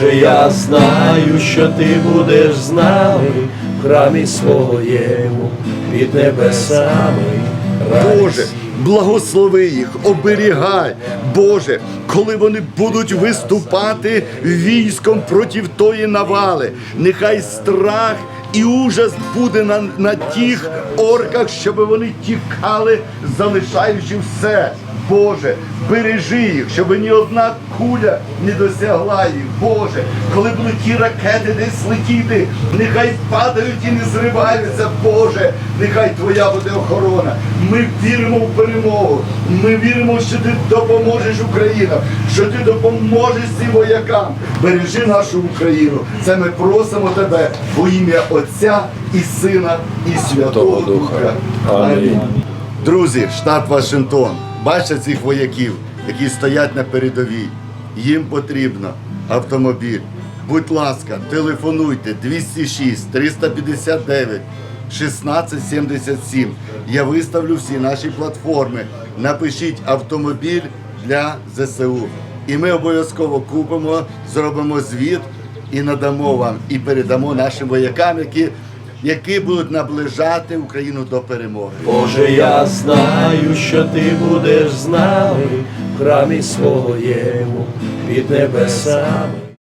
Боже, я знаю, що ти будеш з нами в храмі своєму під небесами. Боже, благослови їх, оберігай, Боже, коли вони будуть виступати військом проти тої навали, нехай страх і ужас буде на, на тих орках, щоб вони тікали, залишаючи все. Боже, бережи їх, щоб ні одна куля не досягла їх. Боже, коли будуть ті ракети десь летіти, нехай падають і не зриваються, Боже, нехай Твоя буде охорона. Ми віримо в перемогу. Ми віримо, що ти допоможеш Українам, що ти допоможеш цим воякам. Бережи нашу Україну. Це ми просимо тебе во ім'я Отця і Сина, і Святого Духа. Амінь. Друзі, штат Вашингтон, бачите цих вояків, які стоять на передовій. Їм потрібно автомобіль. Будь ласка, телефонуйте 206 359 1677. Я виставлю всі наші платформи. Напишіть автомобіль для ЗСУ. І ми обов'язково купимо, зробимо звіт і надамо вам, і передамо нашим воякам, які, які будуть наближати Україну до перемоги. Боже, я знаю, що ти будеш з нами в храмі своєму під небесами.